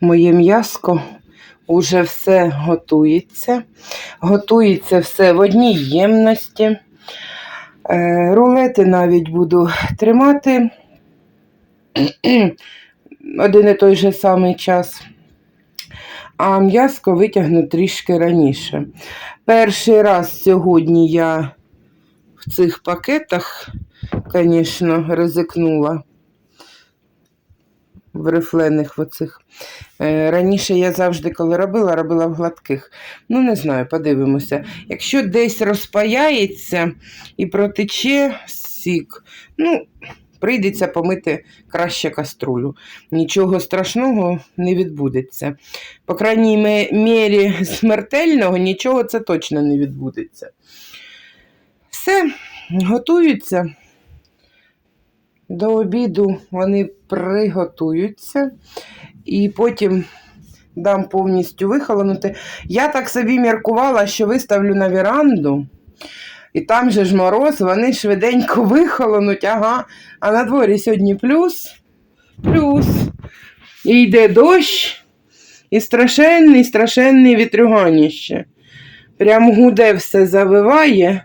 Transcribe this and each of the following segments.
Моє м'яско уже все готується. Готується все в одній ємності. Е, Рулети навіть буду тримати один і той же самий час. А м'яско витягну трішки раніше. Перший раз сьогодні я в цих пакетах, звісно, ризикнула в рифлених оцих. Е, Раніше я завжди, коли робила, робила в гладких. Ну, не знаю, подивимося. Якщо десь розпаяється і протече сік, ну, прийдеться помити краще каструлю. Нічого страшного не відбудеться. По крайній мірі смертельного нічого це точно не відбудеться. Все, готуються. До обіду вони приготуються і потім дам повністю вихолонути. Я так собі міркувала, що виставлю на віранду, і там же ж мороз, вони швиденько вихолонуть, ага. А на дворі сьогодні плюс, плюс. І йде дощ, і страшенний, страшенний вітрюганіще. Прям гуде все завиває,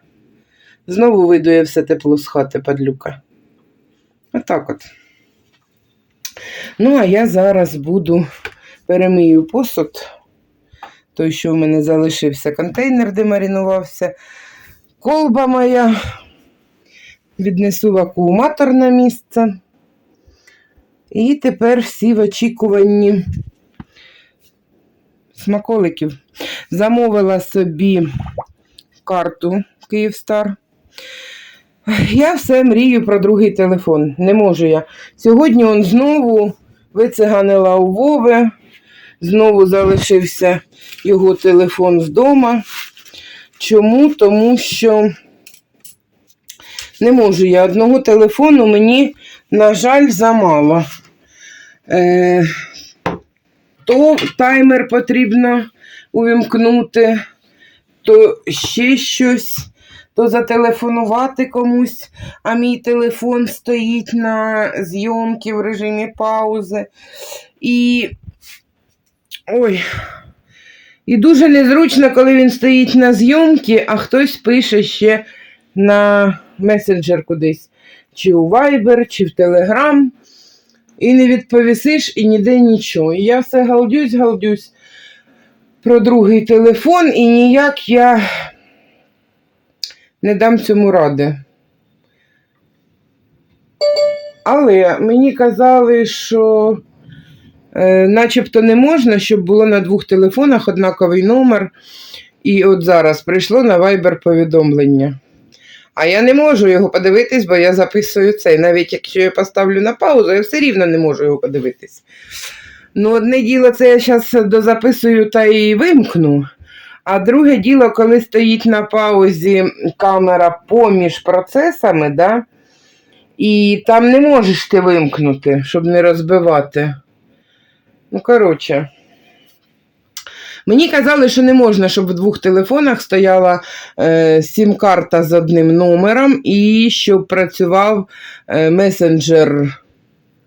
знову видує все тепло з хати падлюка. Отак от. Ну, а я зараз буду перемию посуд. Той, що в мене залишився контейнер, де маринувався. Колба моя. Віднесу в акуматор на місце. І тепер всі в очікуванні смаколиків. Замовила собі карту Київстар. Я все мрію про другий телефон. Не можу я. Сьогодні он знову вициганила у Вови, знову залишився його телефон вдома. Чому? Тому що не можу я одного телефону, мені, на жаль, замало. Е, то таймер потрібно увімкнути, то ще щось то зателефонувати комусь, а мій телефон стоїть на зйомки в режимі паузи. І. Ой. І дуже незручно, коли він стоїть на зйомці, а хтось пише ще на месенджер кудись, чи у Viber, чи в Telegram. І не відповісиш, і ніде нічого. І я все галдюсь, галдюсь про другий телефон, і ніяк я не дам цьому ради. Але мені казали, що начебто не можна, щоб було на двох телефонах однаковий номер. І от зараз прийшло на Viber повідомлення. А я не можу його подивитись, бо я записую цей. Навіть якщо я поставлю на паузу, я все рівно не можу його подивитись. Ну, одне діло, це я зараз дозаписую та і вимкну. А друге діло, коли стоїть на паузі камера поміж процесами, да? і там не можеш ти вимкнути, щоб не розбивати. Ну, коротше. Мені казали, що не можна, щоб в двох телефонах стояла е, сім-карта з одним номером і щоб працював е, месенджер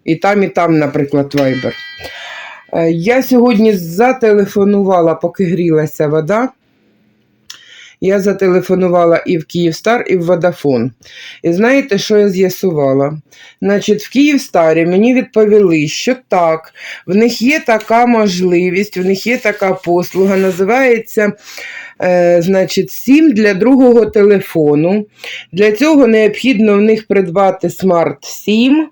і там, і там, наприклад, Viber. Е, Я сьогодні зателефонувала, поки грілася вода. Я зателефонувала і в Київстар, і в Водафон. І знаєте, що я з'ясувала? Значить, в Київстарі мені відповіли, що так, в них є така можливість, в них є така послуга, називається е, значить, сім для другого телефону. Для цього необхідно в них придбати смарт сім.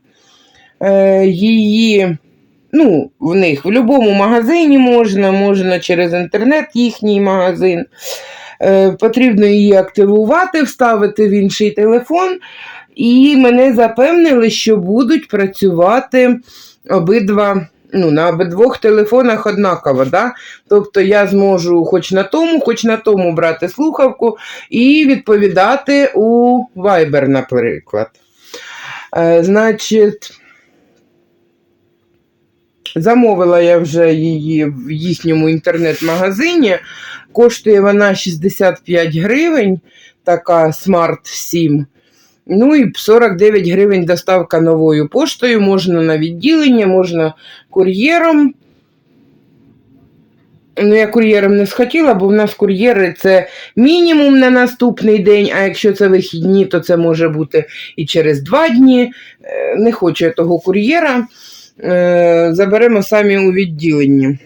Е, її ну, в них в будь-якому магазині можна, можна через інтернет їхній магазин. Е, потрібно її активувати, вставити в інший телефон. І мене запевнили, що будуть працювати обидва. Ну, на обидвох телефонах однаково, да? тобто я зможу хоч на тому, хоч на тому брати слухавку і відповідати у Viber, наприклад. Е, значить, Замовила я вже її в їхньому інтернет-магазині. Коштує вона 65 гривень, така Smart 7. Ну і 49 гривень доставка новою поштою. Можна на відділення, можна кур'єром. Ну, я кур'єром не схотіла, бо в нас кур'єри це мінімум на наступний день, а якщо це вихідні, то це може бути і через два дні. Е, Не хочу я того кур'єра. Е, Заберемо самі у відділенні.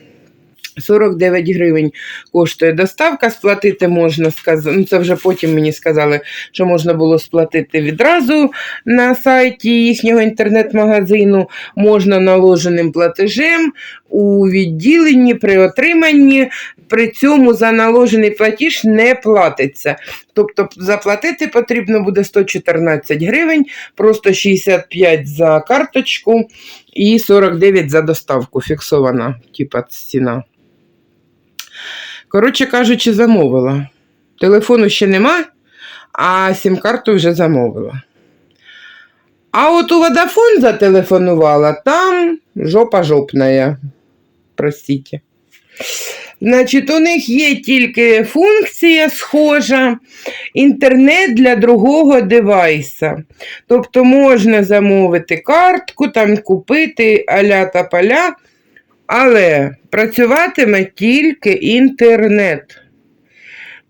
49 гривень коштує доставка, сплатити можна. Ну, це вже потім мені сказали, що можна було сплатити відразу на сайті їхнього інтернет-магазину, можна наложеним платежем у відділенні при отриманні. При цьому за наложений платіж не платиться. Тобто заплатити потрібно буде 114 гривень, просто 65 за карточку і 49 за доставку. Фіксована, типа ціна. Коротше кажучи, замовила. Телефону ще нема, а сім-карту вже замовила. А от у Водафон зателефонувала, там жопа жопная. Простите. Значить, у них є тільки функція схожа, інтернет для другого девайса. Тобто можна замовити картку, там купити аля та поля, але працюватиме тільки інтернет.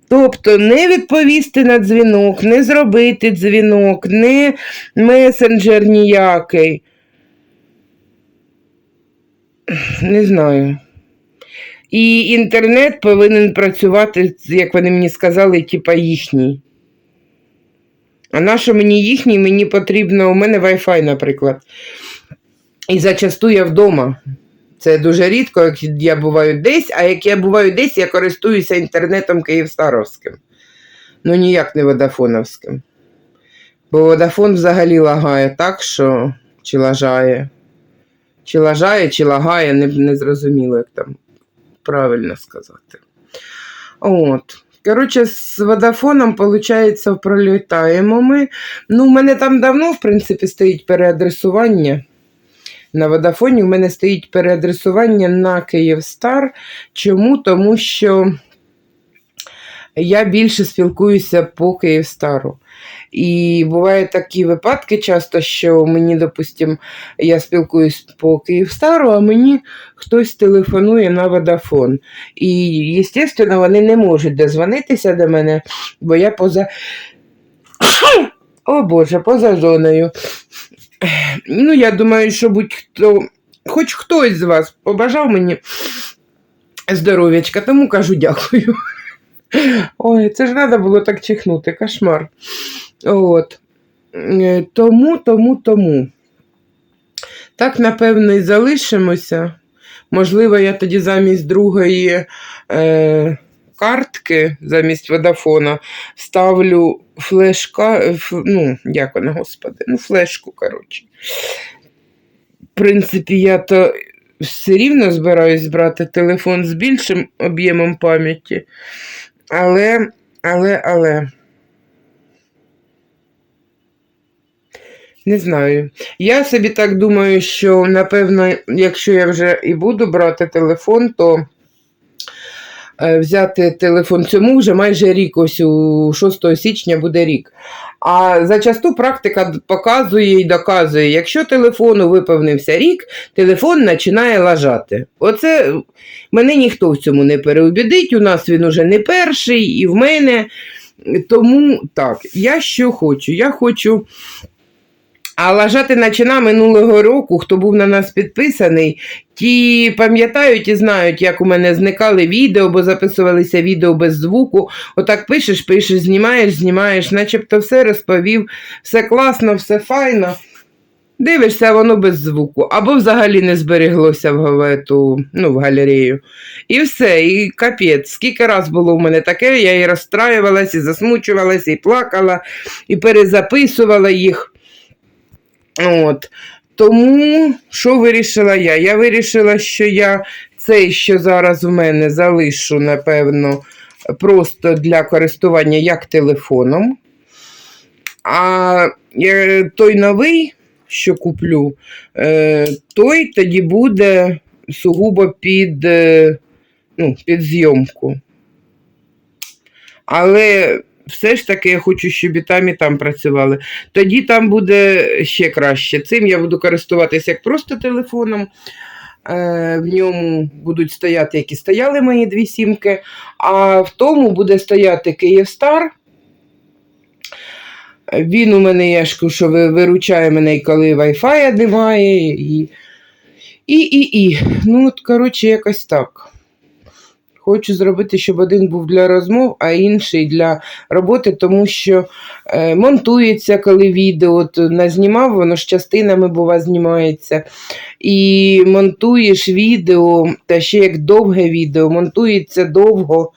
Тобто не відповісти на дзвінок, не зробити дзвінок, не месенджер ніякий. Не знаю. І інтернет повинен працювати, як вони мені сказали, типа їхній. А на мені їхній? Мені потрібно, у мене Wi-Fi, наприклад. І зачасту я вдома. Це дуже рідко, як я буваю десь, а як я буваю десь, я користуюся інтернетом Київстаровським. Ну, ніяк не Водафоновським. Бо Водафон взагалі лагає так, що чи лажає. Чи лажає, чи лагає, не, не зрозуміло, як там правильно сказати. От. Коротше, з Водафоном, виходить, пролітаємо ми. Ну, у мене там давно, в принципі, стоїть переадресування. На Водафоні в мене стоїть переадресування на Київстар. Чому? Тому що я більше спілкуюся по Київстару. І бувають такі випадки часто, що мені, допустим, я спілкуюсь по Київстару, а мені хтось телефонує на Водафон. І, звісно, вони не можуть дозвонитися до мене, бо я поза. О Боже, поза зоною. Ну, я думаю, що будь-хто, хоч хтось з вас побажав мені здоров'ячка, тому кажу дякую. Ой, це ж треба було так чихнути, кошмар. От. Е, Тому, тому, тому. Так, напевно, і залишимося. Можливо, я тоді замість другої е, картки, замість Водафона, ставлю флешка, ну, як вона, господи, ну, флешку, коротше. В принципі, я то все рівно збираюсь брати телефон з більшим об'ємом пам'яті. Але, але, але. Не знаю. Я собі так думаю, що, напевно, якщо я вже і буду брати телефон, то взяти телефон цьому вже майже рік, ось у 6 січня буде рік. А зачасту практика показує і доказує, якщо телефону виповнився рік, телефон починає лажати. Оце мене ніхто в цьому не переубідить, у нас він уже не перший, і в мене. Тому так, я що хочу? Я хочу. А лажати начина минулого року, хто був на нас підписаний, ті пам'ятають і знають, як у мене зникали відео, бо записувалися відео без звуку. Отак пишеш, пишеш, знімаєш, знімаєш, начебто все розповів, все класно, все файно. Дивишся, воно без звуку, або взагалі не збереглося в гавету, ну, в галерею. І все, і капець. Скільки раз було в мене таке, я і розстраювалась, і засмучувалася, і плакала, і перезаписувала їх. От. Тому що вирішила я? Я вирішила, що я цей, що зараз в мене залишу, напевно, просто для користування як телефоном. А е, той новий, що куплю, е, той тоді буде сугубо під, е, ну, під зйомку. Але все ж таки я хочу, щоб і там, і там працювали. Тоді там буде ще краще. Цим я буду користуватися як просто телефоном. Е, В ньому будуть стояти, які стояли мої дві сімки, а в тому буде стояти Київстар. Він у мене, ж що виручає мене, коли Wi-Fi немає, і, і, і, і. Ну, от, коротше, якось так. Хочу зробити, щоб один був для розмов, а інший для роботи, тому що е, монтується, коли відео от, назнімав, воно ж частинами бува знімається. І монтуєш відео, та ще як довге відео, монтується довго.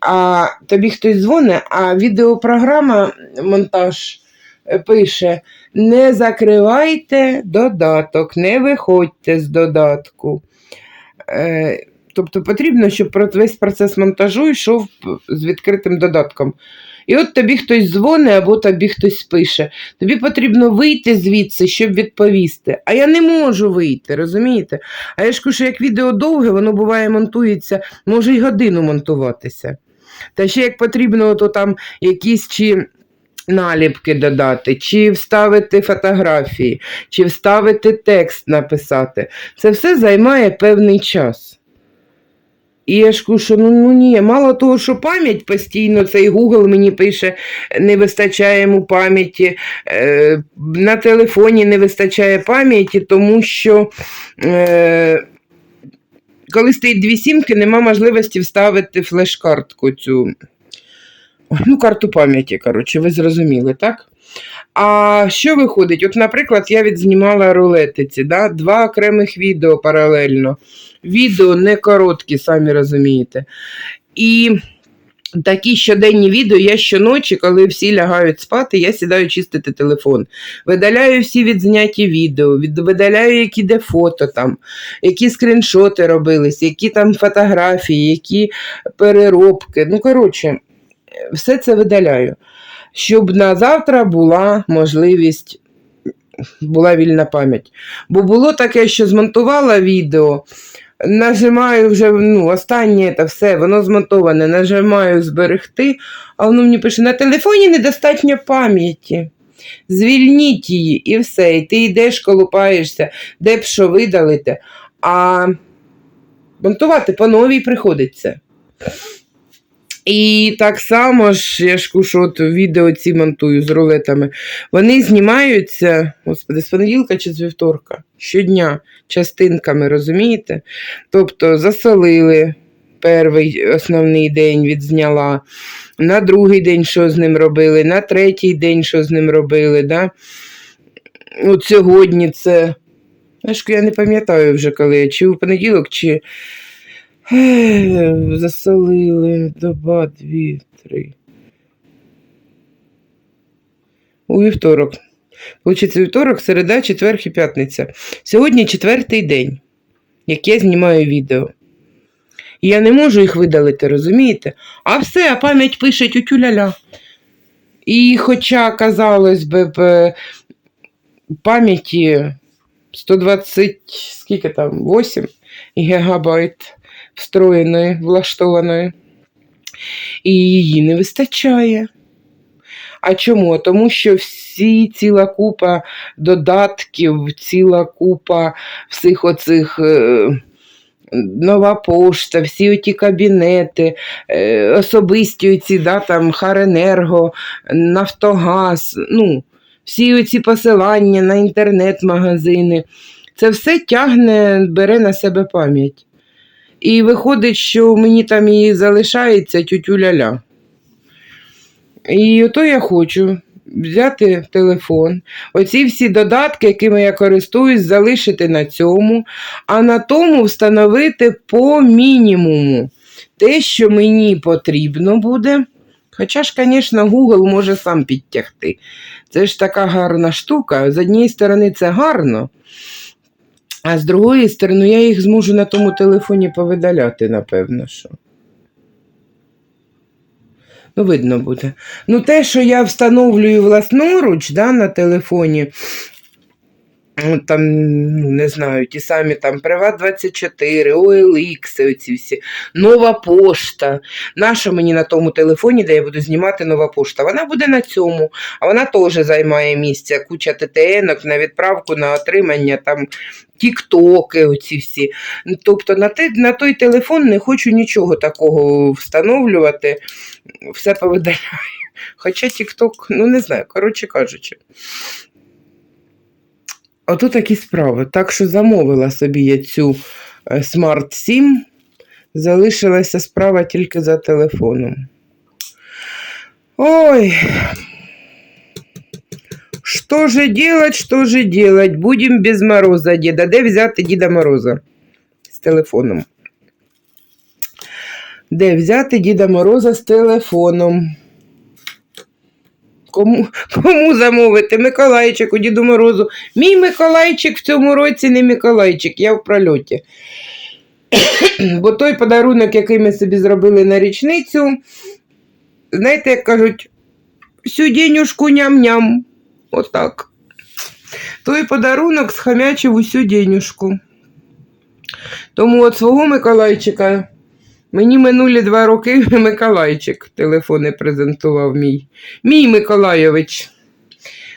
А тобі хтось дзвонить, а відеопрограма монтаж е, пише: не закривайте додаток, не виходьте з додатку. Е, Тобто потрібно, щоб весь процес монтажу йшов з відкритим додатком. І от тобі хтось дзвонить або тобі хтось пише. Тобі потрібно вийти звідси, щоб відповісти. А я не можу вийти, розумієте? А я ж кажу, що як відео довге, воно буває монтується, може й годину монтуватися. Та ще як потрібно, то там якісь чи наліпки додати, чи вставити фотографії, чи вставити текст написати. Це все займає певний час. І я ж що ну, ну ні, мало того, що пам'ять постійно, цей Google мені пише, не вистачає йому пам'яті, е, на телефоні не вистачає пам'яті, тому що е, коли стоїть дві сімки, нема можливості вставити флеш-картку цю. Ну, карту пам'яті, коротше, ви зрозуміли, так? А що виходить? От, наприклад, я відзнімала рулетиці, да? два окремих відео паралельно. Відео не короткі, самі розумієте. І такі щоденні відео я щоночі, коли всі лягають спати, я сідаю чистити телефон. Видаляю всі відзняті відео, від- видаляю, які де фото там, які скріншоти робились, які там фотографії, які переробки. Ну, коротше, все це видаляю. Щоб на завтра була можливість, була вільна пам'ять. Бо було таке, що змонтувала відео, нажимаю вже ну, останнє це все, воно змонтоване, нажимаю зберегти, а воно мені пише: на телефоні недостатньо пам'яті. Звільніть її і все. І ти йдеш, колупаєшся, де б що видалити. А монтувати по новій приходиться. І так само ж, я ж що от відео ці монтую з рулетами. Вони знімаються, господи, з понеділка чи з вівторка, щодня частинками, розумієте? Тобто засолили перший основний день відзняла, на другий день що з ним робили, на третій день що з ним робили. Да? От сьогодні це. Я не пам'ятаю вже коли, чи в понеділок, чи Ех, Засолили доба, дві, три. У вівторок. Получиться вівторок, середа, четвер і п'ятниця. Сьогодні четвертий день, як я знімаю відео. І я не можу їх видалити, розумієте? А все, а пам'ять пише тютю-ля-ля. І хоча, казалось би, б, пам'яті 120, скільки там, 8 гігабайт встроєної, влаштованої. І її не вистачає. А чому? Тому що всі ціла купа додатків, ціла купа всіх оцих. Е, Нова пошта, всі оті кабінети, е, особисті оці, да, там, Харенерго, Нафтогаз, ну, всі оці посилання на інтернет-магазини. Це все тягне, бере на себе пам'ять. І виходить, що мені там і залишається тютю-ля-ля. І ото я хочу взяти телефон, оці всі додатки, якими я користуюсь, залишити на цьому, а на тому встановити по мінімуму те, що мені потрібно буде. Хоча ж, звісно, Google може сам підтягти. Це ж така гарна штука. З однієї сторони, це гарно, а з другої сторони, я їх зможу на тому телефоні повидаляти, напевно. що. Ну, видно буде. Ну, те, що я встановлюю власноруч да, на телефоні, ну, там, ну, не знаю, ті самі там Приват24, OLX, оці всі, нова пошта. Наша мені на тому телефоні, де я буду знімати нова пошта, вона буде на цьому, а вона теж займає місце. Куча ТТНок на відправку, на отримання, там тіктоки, оці всі. Тобто на, те, на той телефон не хочу нічого такого встановлювати, все повидаляю. Хоча тікток, ну не знаю, коротше кажучи. Ото такі справи. Так що замовила собі я цю е, Smart 7. Залишилася справа тільки за телефоном. Ой. Що же делать, що же делать? Будем без мороза, діда. Де взяти Діда Мороза? З телефоном. Де взяти Діда Мороза з телефоном? Кому, кому замовити? Миколайчику, Діду Морозу. Мій Миколайчик в цьому році не Миколайчик, я в прольоті. Бо той подарунок, який ми собі зробили на річницю, знаєте, як кажуть, всю денюшку ням-ням. Отак. Той подарунок схамячив усю денюшку. Тому от свого Миколайчика мені минулі два роки Миколайчик телефони презентував мій. Мій Миколайович.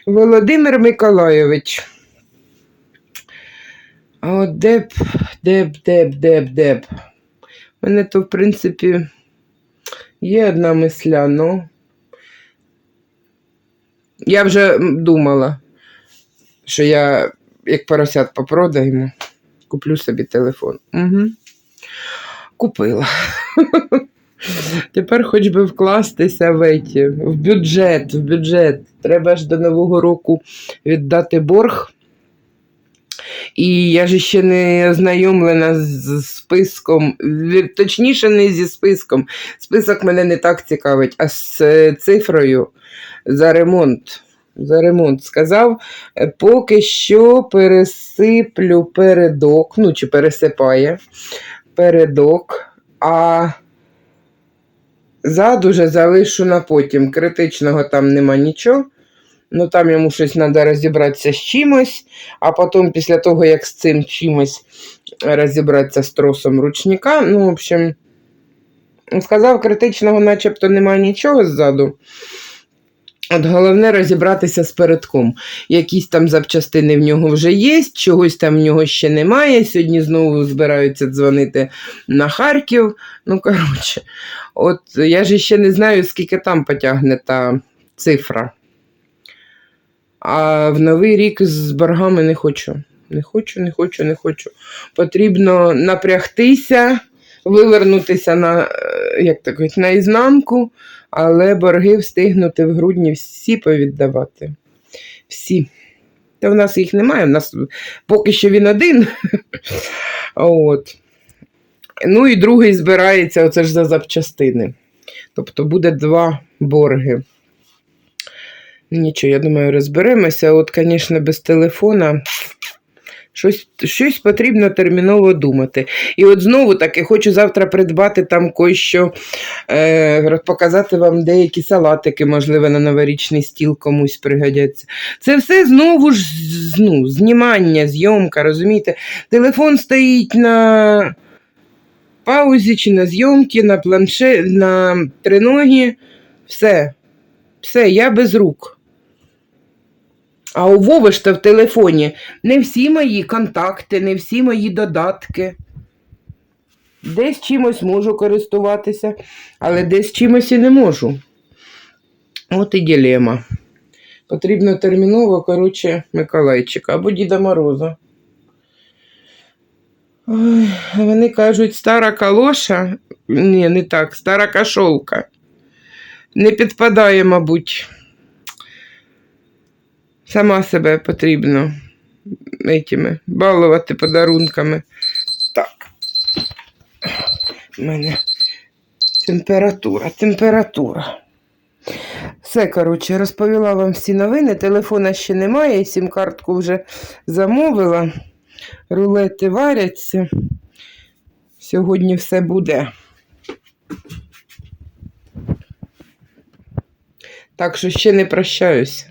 Володимир Миколайович. От де б, де б, де б. У мене то, в принципі, є одна мисля, ну. Я вже думала, що я, як поросят попродаємо, куплю собі телефон. Угу. Купила. Тепер хоч би вкластися в, еті, в бюджет, в бюджет. Треба ж до Нового року віддати борг. І я ж ще не ознайомлена з списком, точніше, не зі списком. Список мене не так цікавить, а з е, цифрою за ремонт. За ремонт сказав, е, поки що пересиплю передок, ну чи пересипає передок, а зад уже залишу на потім. Критичного там нема нічого. Ну там йому щось треба розібратися з чимось, а потім, після того, як з цим чимось розібратися з тросом ручника, ну, в общем, сказав, критичного начебто немає нічого ззаду. От головне розібратися з передком. Якісь там запчастини в нього вже є, чогось там в нього ще немає. Сьогодні знову збираються дзвонити на Харків. Ну, коротше, от я ж ще не знаю, скільки там потягне та цифра. А в новий рік з боргами не хочу. Не хочу, не хочу, не хочу. Потрібно напрягтися, вивернутися на, е, як так кажуть, на ізнанку, але борги встигнути в грудні всі повіддавати. Всі. Та в нас їх немає, в нас поки що він один. От. Ну і другий збирається оце ж за запчастини. Тобто буде два борги. Нічого, я думаю, розберемося. От, звісно, без телефона щось, щось потрібно терміново думати. І от знову таки хочу завтра придбати там кое-що, е, показати вам деякі салатики, можливо, на новорічний стіл комусь пригодяться. Це все знову ж ну, знімання, зйомка, розумієте? Телефон стоїть на паузі чи на зйомці, на планше, на триногі. Все. Все, я без рук. А у Вови ж то в телефоні не всі мої контакти, не всі мої додатки. Десь чимось можу користуватися, але десь чимось і не можу. От і ділема. Потрібно терміново, коротше, Миколайчика або Діда Мороза. Ой, вони кажуть, стара калоша. Ні, не так, стара кашолка. Не підпадає, мабуть. Сама себе потрібно этими, балувати подарунками. Так. У мене температура, температура. Все, коротше, розповіла вам всі новини. Телефона ще немає, сім-картку вже замовила. Рулети варяться. Сьогодні все буде. Так що ще не прощаюсь.